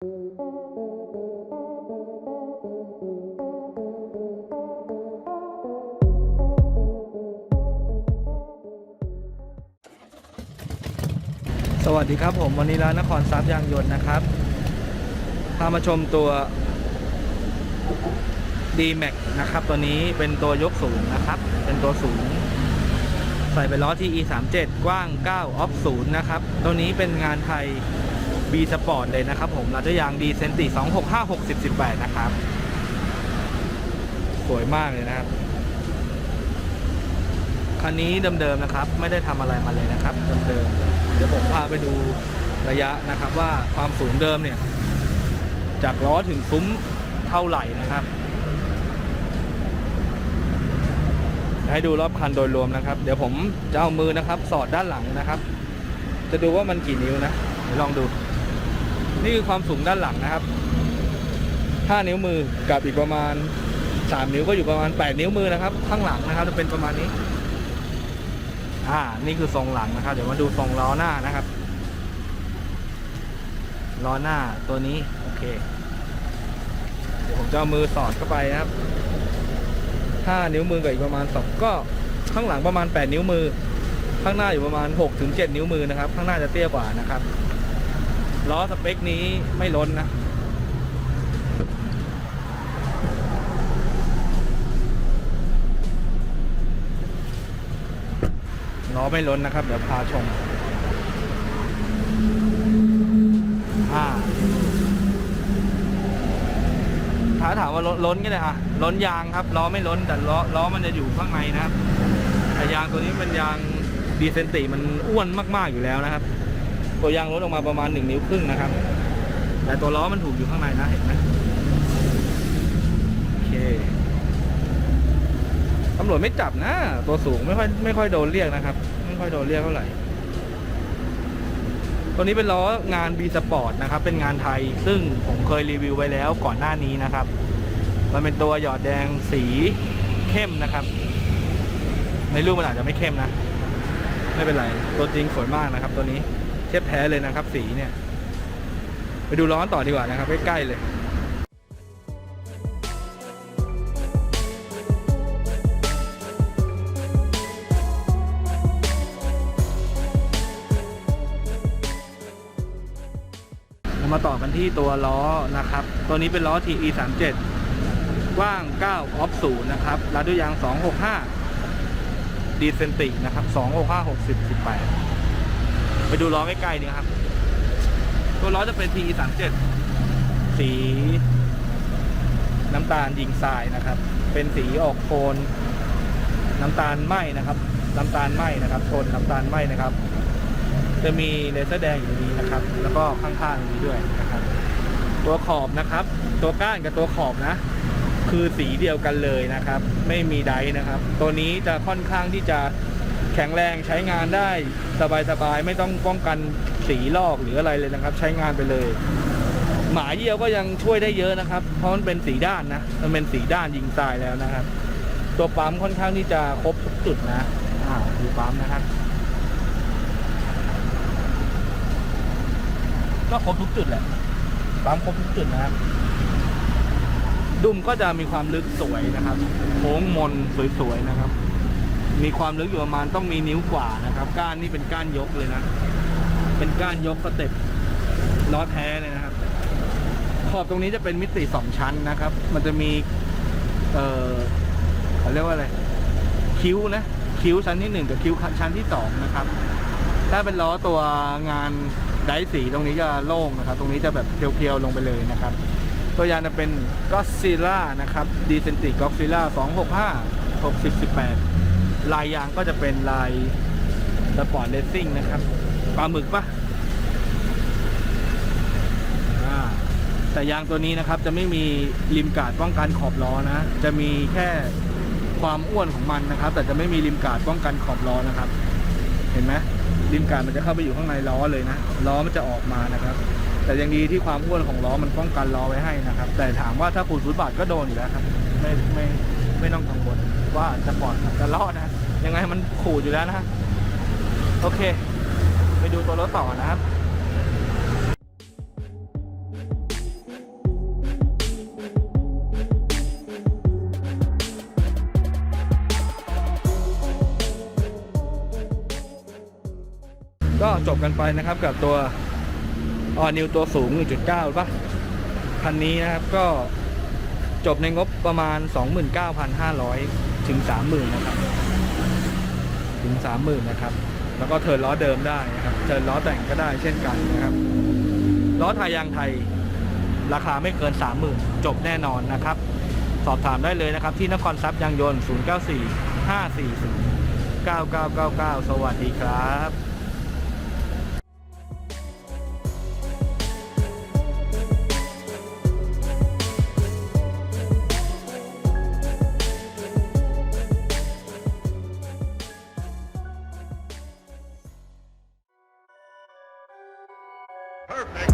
สวัสดีครับผมวันนี้ร้านนครทรัพย์ยางยนต์นะครับ พามาชมตัว d m a x นะครับตัวนี้เป็นตัวยกสูงนะครับ เป็นตัวสูง ใส่ไปล้อที่ e 3 7กว้าง 9 ออฟ0นะครับ ตัวนี้เป็นงานไทย B Sport เลยนะครับผมรัดยางดีเซนติ265 60 18 นะครับ สวยมากเลยนะครับ คันนี้เดิมๆนะครับ ไม่ได้ทำอะไรมาเลยนะครับเดิมๆเดี๋ยวผมพาไปดูระยะนะครับว่าความสูงเดิมเนี่ย จากล้อถึงซุ้มเท่าไหร่นะครับ ให้ดูรอบคันโดยรวมนะครับ เดี๋ยวผมจะเอามือนะครับ สอดด้านหลังนะครับ จะดูว่ามันกี่นิ้วนะเดี๋ยวลองดู นี่คือความสูงด้านหลังนะครับ 5 นิ้วมือกับอีกประมาณ 3 นิ้วก็อยู่ประมาณ 8 นิ้วมือนะครับ ข้างหลังนะครับ จะเป็นประมาณนี้ อ่า นี่คือทรงหลังนะครับ เดี๋ยวมาดูทรงล้อหน้านะครับ ล้อหน้าตัวนี้ โอเค เดี๋ยวผมจะเอามือสอดเข้าไปนะครับ 5 นิ้วมือกับอีกประมาณ 2 ก็ข้างหลังประมาณ 8 นิ้วมือ ข้างหน้าอยู่ประมาณ6ถึง7นิ้วมือนะครับ ข้างหน้าจะเตี้ยกว่านะครับ ล้อสเปคนี้ไม่ล้นนะ ล้อไม่ล้นนะครับ เดี๋ยวพาชมอ่าถ้าถามว่าล้นล้นก็ได้อะล้นยางครับล้อไม่ล้นแต่ล้อล้อมันจะอยู่ข้างในนะครับแต่ยางตัวนี้เป็นยางดีเซนติมันอ้วนมาก ๆ อยู่แล้วนะครับ ตัวยางลดออกมาประมาณหนึ่งนิ้วครึ่งนะครับ แต่ตัวล้อมันถูกอยู่ข้างในนะเห็นไหมโอเคตำรวจไม่จับนะ ตัวสูงไม่ค่อยไม่ค่อยโดนเรียกนะครับ ไม่ค่อยโดนเรียกเท่าไหร่ตัวนี้เป็นล้องาน B Sport นะครับ เป็นงานไทยซึ่งผมเคยรีวิวไว้แล้วก่อนหน้านี้นะครับ มันเป็นตัวหยอดแดงสีเข้มนะครับ ในรูปมันอาจจะไม่เข้มนะ ไม่เป็นไร ตัวจริงสวยมากนะครับตัวนี้ เทียบแท้เลยนะครับ สีเนี่ย ไปดูร้อนต่อดีกว่านะครับใกล้ๆเลยมาต่อกันที่ตัวล้อนะครับ ตัวนี้เป็นล้อ TE 3 7กว้าง 9 ออฟ0นะครับรัดด้วยยาง 265 ดีเซนตินะครับ 265 60 18 ไปดูล้อใกล้ๆนี่ครับ ตัวล้อจะเป็น TE 3 7สีน้ำตาลยิงทรายนะครับ เป็นสีออกโทนน้ำตาลไหมนะครับ น้ำตาลไหมนะครับโทนน้ำตาลไหมนะครับ จะมีเลเซอร์แดงอยู่นี้นะครับ แล้วก็ข้างๆนี้ด้วยนะครับ ตัวขอบนะครับ ตัวก้านกับตัวขอบนะ คือสีเดียวกันเลยนะครับ ไม่มีไดนะครับ ตัวนี้จะค่อนข้างที่จะ แข็งแรงใช้งานได้สบายๆไม่ต้องป้องกันสีลอกหรืออะไรเลยนะครับ ใช้งานไปเลย หมาเยี่ยวก็ยังช่วยได้เยอะนะครับ เพราะมันเป็นสีด้านนะมันเป็นสีด้านยิงทรายแล้วนะครับ ตัวปั๊มค่อนข้างที่จะครบทุกจุดนะอ่าดูปั๊มนะครับก็ครบทุกจุดแหละปั๊มครบทุกจุดนะครับ ดุมก็จะมีความลึกสวยนะครับ โค้งมนสวยๆนะครับ มีความลึกอยู่ประมาณต้องมีนิ้วกว่านะครับ ก้านนี่เป็นก้านยกเลยนะ เป็นก้านยกสเต็ปล้อแท้เลยนะครับ ขอบตรงนี้จะเป็นมิติสองชั้นนะครับ มันจะมี เอ่อเขาเรียกว่าอะไร คิ้วนะ คิ้วชั้นที่หนึ่งกับคิ้วชั้นที่สองนะครับ ถ้าเป็นล้อตัวงานไดสีตรงนี้จะโล่งนะครับ ตรงนี้จะแบบเพียวๆลงไปเลยนะครับ ตัวยางจะเป็นก็ซิล่านะครับดีเซนติก็ซิล่า265 60 18 ลายยางก็จะเป็นลายสปอร์ตเลสซิ่งนะครับปลาหมึกปะแต่ยางตัวนี้นะครับจะไม่มีริมกาดป้องกันขอบล้อนะ จะมีแค่ความอ้วนของมันนะครับ แต่จะไม่มีริมกาดป้องกันขอบล้อนะครับ เห็นไหมริมกาดมันจะเข้าไปอยู่ข้างในล้อเลยนะล้อมันจะออกมานะครับ แต่ยังดีที่ความอ้วนของล้อมันป้องกันล้อไว้ให้นะครับ แต่ถามว่าถ้าปูดฟุตบาทก็โดนอยู่แล้วครับ ไม่ไม่ไม่ต้องกังวล ว่าจะปลอดจะรอดนะ ยังไงมันขู่อยู่แล้วนะโอเค ไปดูตัวรถต่อนะครับก็จบกันไปนะครับกับตัวออนิวตัวสูง 1.9ป่ะคันนี้นะครับก็จบในงบประมาณ 29,500 ถึง30,000นะครับ ถึง30,000นะครับ แล้วก็เทิร์นล้อเดิมได้นะครับ เทิร์นล้อแต่งก็ได้เช่นกันนะครับ ล้อไทยยางไทย ราคาไม่เกิน30,000จบแน่นอนนะครับ สอบถามได้เลยนะครับ ที่นครทรัพย์ยางยนต์ 094 540 9999 สวัสดีครับ quarterback.